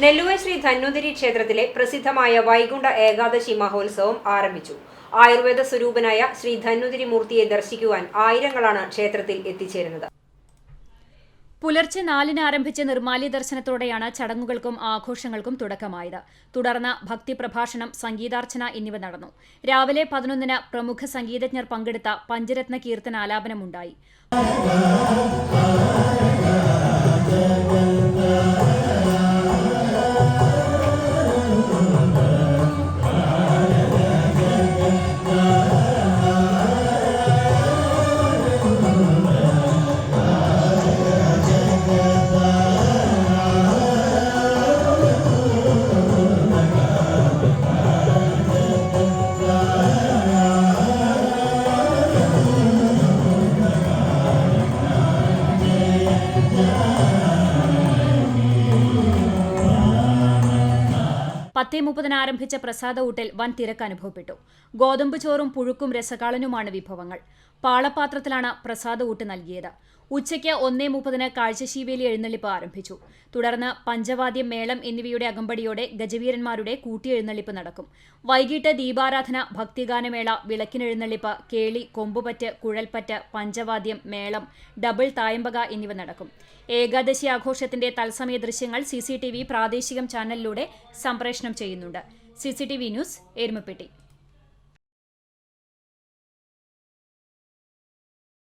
നെല്ലുവ ശ്രീ ധന്വന്തരി ക്ഷേത്രത്തിലെ പ്രസിദ്ധമായ വൈകുണ്ഠ ഏകാദശി മഹോത്സവം ആരംഭിച്ചു. ആയുർവേദ സ്വരൂപനായ ശ്രീ ധന്വന്തരി മൂർത്തിയെ ദർശിക്കുവാൻ ആയിരങ്ങളാണ് ക്ഷേത്രത്തിൽ എത്തിച്ചേരുന്നത്. പുലർച്ചെ നാലിന് ആരംഭിച്ച നിർമാല്യ ദർശനത്തോടെയാണ് ചടങ്ങുകൾക്കും ആഘോഷങ്ങൾക്കും തുടക്കമായത്. തുടർന്ന് ഭക്തി പ്രഭാഷണം സംഗീതാർച്ചന എന്നിവ നടന്നു. രാവിലെ പതിനൊന്നിന് പ്രമുഖ സംഗീതജ്ഞർ പങ്കെടുത്ത പഞ്ചരത്ന കീർത്തനാലാപനമുണ്ടായി പത്തേ മുപ്പതിന് ആരംഭിച്ച പ്രസാദ ഊട്ടിൽ വൻ തിരക്ക് അനുഭവപ്പെട്ടു. ഗോതമ്പ് ചോറും പുഴുക്കും രസകാളനുമാണ് വിഭവങ്ങൾ. പാളപാത്രത്തിലാണ് പ്രസാദ നൽകിയത്. ഉച്ചയ്ക്ക് ഒന്നേ മുപ്പതിന് കാഴ്ചശീവേലി എഴുന്നള്ളിപ്പ് ആരംഭിച്ചു. തുടർന്ന് പഞ്ചവാദ്യം മേളം എന്നിവയുടെ അകമ്പടിയോടെ ഗജവീരന്മാരുടെ കൂട്ടിയെഴുന്നള്ളിപ്പ് നടക്കും. വൈകിട്ട് ദീപാരാധന ഭക്തിഗാനമേള വിളക്കിനെഴുന്നള്ളിപ്പ് കേളി കൊമ്പുപറ്റ് കുഴൽപ്പറ്റ് പഞ്ചവാദ്യം മേളം ഡബിൾ തായമ്പക എന്നിവ നടക്കും. ഏകാദശി ആഘോഷത്തിന്റെ തത്സമയ ദൃശ്യങ്ങൾ സിസിടിവി പ്രാദേശികം ചാനലിലൂടെ സംപ്രേഷണം ചെയ്യുന്നുണ്ട്. CCTV news Erumapetty.